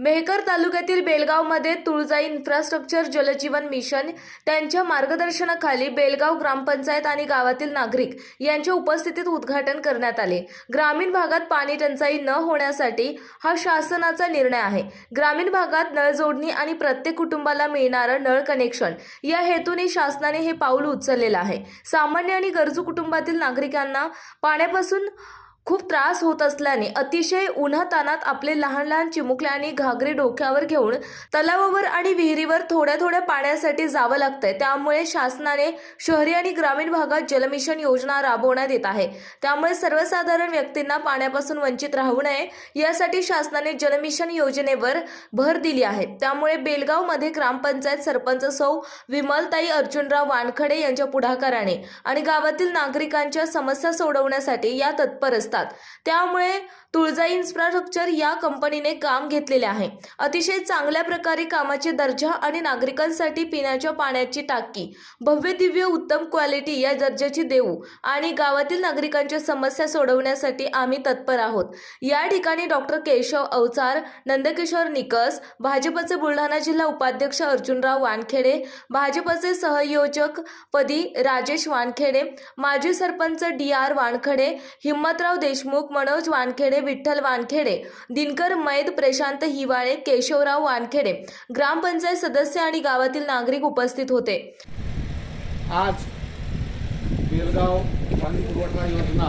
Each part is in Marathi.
मेहकर तालुक्यातील बेलगावमध्ये तुळजाई इन्फ्रास्ट्रक्चर जलजीवन मिशन त्यांच्या मार्गदर्शनाखाली बेलगाव ग्रामपंचायत आणि गावातील नागरिक यांच्या उपस्थितीत उद्घाटन करण्यात आले. ग्रामीण भागात पाणी टंचाई न होण्यासाठी हा शासनाचा निर्णय आहे. ग्रामीण भागात नळ जोडणी आणि प्रत्येक कुटुंबाला मिळणारं नळ कनेक्शन या हेतूने शासनाने हे पाऊल उचललेलं आहे. सामान्य आणि गरजू कुटुंबातील नागरिकांना पाण्यापासून खूप त्रास होत असल्याने अतिशय उन्हातानात आपले लहान लहान चिमुकले आणि घागरे डोक्यावर घेऊन तलावावर आणि विहिरीवर थोड्या थोड्या पाण्यासाठी जावं लागतंय. त्यामुळे शासनाने शहरी आणि ग्रामीण भागात जलमिशन योजना राबवण्यात येत आहे. त्यामुळे सर्वसाधारण व्यक्तींना पाण्यापासून वंचित राहू नये यासाठी शासनाने जलमिशन योजनेवर भर दिली आहे. त्यामुळे बेलगावमध्ये ग्रामपंचायत सरपंच सौ. विमलताई अर्जुनराव वानखडे यांच्या पुढाकाराने आणि गावातील नागरिकांच्या समस्या सोडवण्यासाठी या तत्पर असतात त्यामुळे तुळजा इन्फ्रास्ट्रक्चर या कंपनीने काम घेतलेले आहे. अतिशय चांगल्या प्रकारे कामाचे दर्जा आणि नागरिकांसाठी पिण्याच्या पाण्याची टाकी भव्य दिव्य उत्तम क्वालिटी या दर्जाची देऊ आणि गावातील नागरिकांच्या समस्या सोडवण्यासाठी आम्ही तत्पर आहोत. या ठिकाणी डॉक्टर केशव अवचार नंदकिशोर निकस भाजपचे बुलढाणा जिल्हा उपाध्यक्ष अर्जुनराव वानखेडे भाजपचे सहयोजक पदी राजेश वानखेडे माजी सरपंच डी आर वानखडे हिम्मतराव देशमुख मनोज वानखेडे विठ्ठल वानखेडे दिनकर मैद प्रशांत हिवाळे केशवराव वानखेडे ग्रामपंचायत सदस्य आणि गावातील नागरिक उपस्थित होते. आज बेलगाव पाणी पुरवठा योजना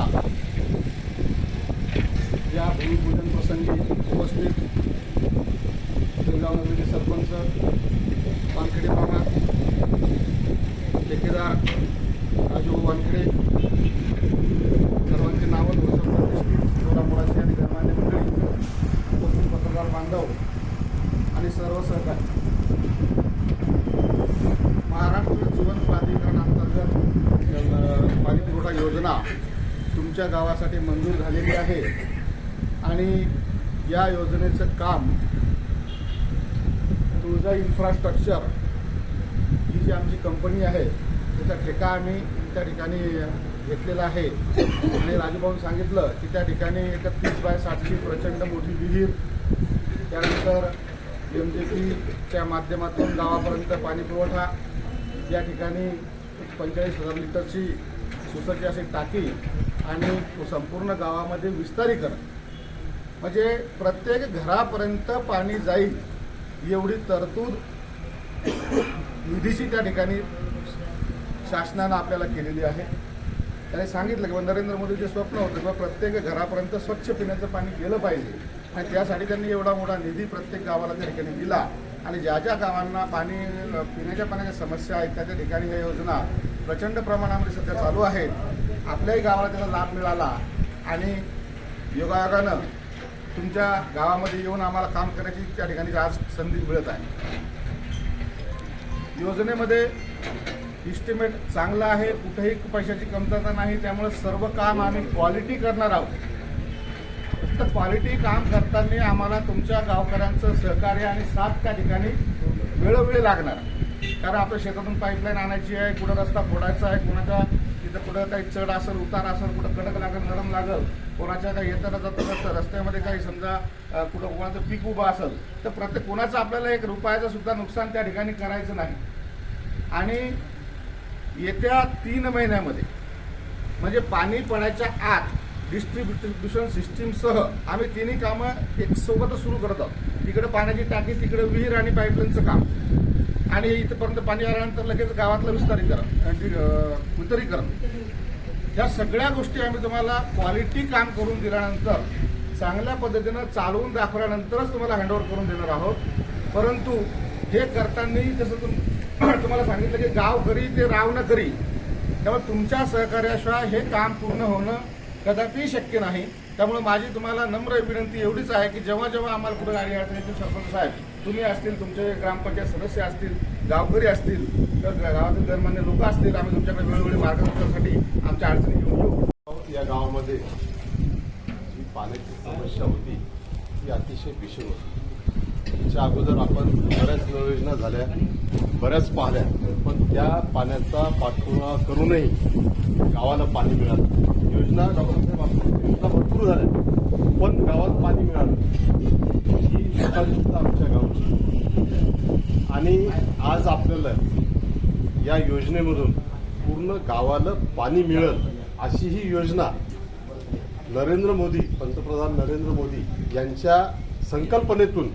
या भूमिपूजन प्रसंगी उपस्थित बेलगाव नगरीचे सरपंच आणि सर्व सहकारी. महाराष्ट्र जीवन प्राधिकरण अंतर्गत अ, पाणी पुरवठा योजना तुमच्या गावासाठी मंजूर झालेली आहे. आणि या योजनेचं काम तुळजा इन्फ्रास्ट्रक्चर ही जी आमची कंपनी आहे त्याचा ठेका आम्ही त्या ठिकाणी घेतलेला आहे. आणि राजूभाऊन सांगितलं की त्या ठिकाणी एकतीस बाय सातशे प्रचंड मोठी विहीर त्यानंतर एम जे पीच्या माध्यमातून गावापर्यंत पाणी पुरवठा या ठिकाणी पंचेचाळीस हजार लिटरची सुसज्ज अशी टाकी आणि संपूर्ण गावामध्ये विस्तारीकरण. म्हणजे प्रत्येक घरापर्यंत पाणी जाईल एवढी तरतूद निधीची त्या ठिकाणी शासनानं आपल्याला केलेली आहे. त्याने सांगितलं की नरेंद्र मोदीचे स्वप्न होतं किंवा प्रत्येक घरापर्यंत स्वच्छ पिण्याचं पाणी गेलं पाहिजे. आणि त्यासाठी त्यांनी एवढा मोठा निधी प्रत्येक गावाला त्या ठिकाणी दिला. आणि ज्या ज्या गावांना पाणी पिण्याच्या पाण्याच्या समस्या आहेत त्या त्या ठिकाणी या योजना प्रचंड प्रमाणामध्ये सध्या चालू आहेत. आपल्याही गावाला त्याचा लाभ मिळाला. आणि योगायोगानं तुमच्या गावामध्ये येऊन आम्हाला काम करण्याची त्या ठिकाणी आज संधी मिळत आहे. योजनेमध्ये इस्टिमेट चांगला आहे कुठेही पैशाची कमतरता नाही त्यामुळे सर्व काम आम्ही क्वालिटी करणार आहोत. फक्त क्वालिटी काम करताना आम्हाला तुमच्या गावकऱ्यांचं सहकार्य आणि साथ त्या ठिकाणी वेळोवेळी लागणार. कारण आपल्या शेतातून पाईपलाईन आणायची आहे कुठं रस्ता फोडायचा आहे कुणाचा तिथं कुठं काही चढ असेल उतार असेल कुठं कडक लागेल नरम लागेल कोणाच्या काही येताना जाता रस्ता रस्त्यामध्ये काही समजा कुठं कोणाचं पीक उभं असेल तर प्रत्येक कोणाचं आपल्याला एक रुपयाचं सुद्धा नुकसान त्या ठिकाणी करायचं नाही. आणि येत्या तीन महिन्यामध्ये म्हणजे पाणी पडायच्या आत डिस्ट्रीब्युशन सिस्टीमसह आम्ही तिन्ही कामं एक सोबतच सुरू करत आहोत. तिकडे पाण्याची टाकी तिकडे विहीर आणि पाईपलाईनचं काम. आणि इथपर्यंत पाणी आल्यानंतर लगेच गावातलं विस्तारीकरण वितरीकरण. ह्या सगळ्या गोष्टी आम्ही तुम्हाला क्वालिटी काम करून दिल्यानंतर चांगल्या पद्धतीनं चालवून दाखवल्यानंतरच तुम्हाला हँडओव्हर करून देणार आहोत. परंतु हे करताना जसं तुम तुम्हाला सांगितलं की गाव करी ते राव न करी त्यामुळे तुमच्या सहकार्याशिवाय हे काम पूर्ण होणं कदापि शक्य नाही. त्यामुळे माझी तुम्हाला नम्र विनंती एवढीच आहे की जेव्हा जेव्हा आम्हाला कुठं गाडी अडचण येतील सरपंच साहेब तुम्ही असतील तुमचे ग्रामपंचायत सदस्य असतील गावकरी असतील तर गावातील गणमान्य लोक असतील आम्ही तुमच्याकडे वेळोवेळी मार्गदर्शनासाठी आमच्या अडचणी घेऊन येऊ. या गावामध्ये जी पाण्याची समस्या होती ती अतिशय भीषण होती. त्याच्या अगोदर आपण बऱ्याच योजना झाल्या बऱ्याच पाहिल्या पण त्या पाण्याचा पाठपुरावा करूनही गावाला पाणी मिळालं. योजना डॉक्टर योजना भरपूर झाल्या पण गावात पाणी मिळालं ही लोकांची आमच्या गावची. आणि आज आपल्याला या योजनेमधून पूर्ण गावाला पाणी मिळेल अशी ही योजना नरेंद्र मोदी पंतप्रधान नरेंद्र मोदी यांच्या संकल्पनेतून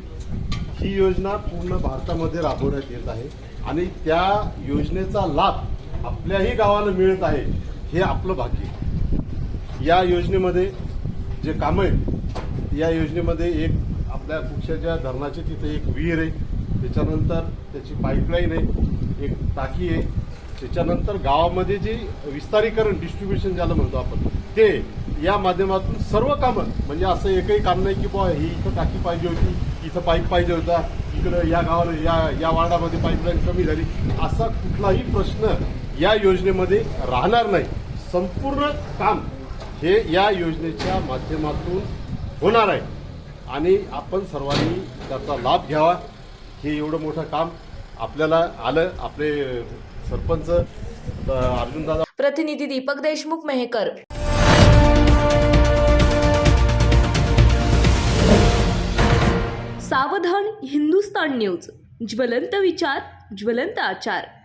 ही योजना पूर्ण भारतामध्ये राबवण्यात येत आहे. आणि त्या योजनेचा लाभ आपल्याही गावाला मिळत आहे हे आपलं भाग्य या योजनेमध्ये जे कामं आहेत या योजनेमध्ये एक आपल्या कुक्षाच्या धरणाची तिथे एक विहीर आहे. त्याच्यानंतर त्याची पाईपलाईन आहे एक टाकी आहे. त्याच्यानंतर गावामध्ये जे विस्तारीकरण डिस्ट्रीब्युशन ज्याला म्हणतो आपण ते या माध्यमातून सर्व कामं म्हणजे असं एकही काम नाही की बुवा ही इथं टाकी पाहिजे होती इथं पाईप पाहिजे होता इकडं या गावाला या या वार्डामध्ये पाईपलाईन कमी झाली. असा कुठलाही प्रश्न या योजनेमध्ये राहणार नाही. संपूर्ण काम हे या योजनेच्या माध्यमातून होणार आहे. आणि आपण सर्वांनी त्याचा लाभ घ्यावा. हे एवढं मोठं काम आपल्याला आलं आपले सरपंच अर्जुनदादा प्रतिनिधी दीपक देशमुख मेहकर. सावधान हिंदुस्तान न्यूज. ज्वलंत विचार ज्वलंत आचार.